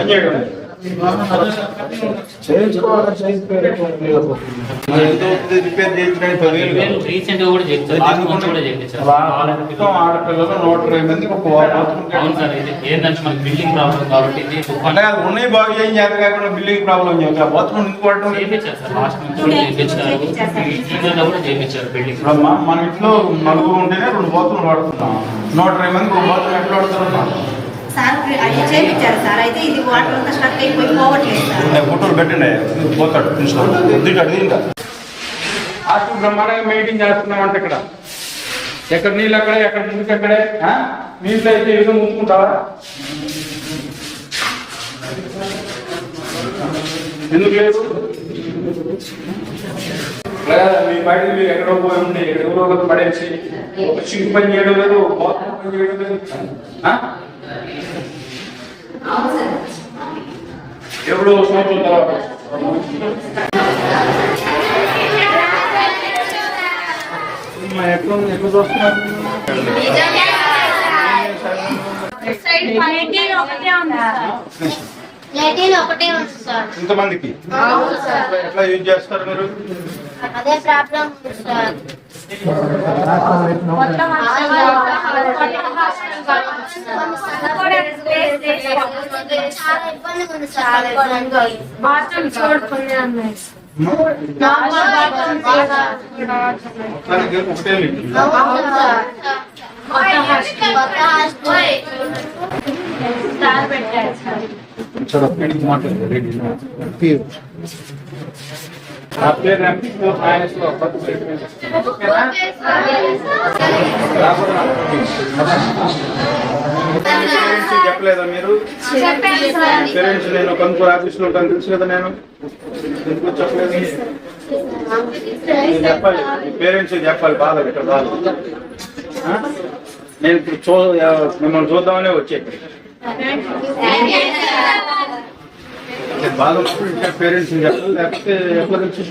చేయట్లేదు repair recent కూడా చేయించారు ఆడపిల్లలు నూట ఇరవై మంది ఒక అవును సార్ ఇది ఏంటంటే బిల్డింగ్ ప్రాబ్లం కాబట్టి ఇది అంటే అది ఉన్నాయి బాగు ఏం చేత కాకుండా బిల్డింగ్ ప్రాబ్లం చెప్తా బాత్రూమ్ ఎందుకు చేయించారు సార్ లాస్ట్ మంత్ కూడా చేయించారు సీజన్ కూడా చేయించారు బిల్డింగ్ మన ఇంట్లో నలుగురు ఉంటేనే రెండు బాత్రూమ్ వాడుతున్నాం నూట ఇరవై మంది ఒక బాత్రూమ్ ఎట్లా వాడుతున్నాం సార్ అది చేయించారు సార్. అయితే ఇది వాటర్ అంతా స్టక్ అయిపోయి పోవట్లేదు సార్. ఫోటోలు పెట్టండి పోతాడు హాస్టల్ బ్రహ్మాండంగా మెయింటైన్ చేస్తున్నాం అంటే ఇక్కడ. ఎక్కడ నీళ్ళు అక్కడే ఎక్కడ ముందుకు అక్కడే ఆ? నీళ్ళు అయితే విధంగా ముందుకుంటావా ఎందుకు లేదా? మీ బయట మీరు ఎక్కడో పోయి ఉంటే ఒకరు పడేసి ఒక సింక్ పని చేయడం లేదు ఒక బాత్రూమ్ పని చేయడం లేదు? ఎప్పుడో సంవత్సరం తర్వాత ఎట్లా ఎట్లా చూస్తున్నారు ఇంతమందికి ఎట్లా యూజ్ చేస్తారు మీరు అదే ప్రాబ్లం ఒకటే లీటర్. అవును సార్. పేరెంట్స్ చెప్పలేదా మీరు పేరెంట్స్ నేను కనుకూరు ఆఫీస్లో ఉంటాను తెలుసు కదా నేను ఎందుకు చెప్పలేదు చెప్పాలి పేరెంట్స్ చెప్పాలి బాధ ఇక్కడ బాధ నేను ఇప్పుడు చూ మిమ్మల్ని చూద్దామనే వచ్చే బాధ పేరెంట్స్ చెప్పాలి లేకపోతే ఎప్పటి నుంచి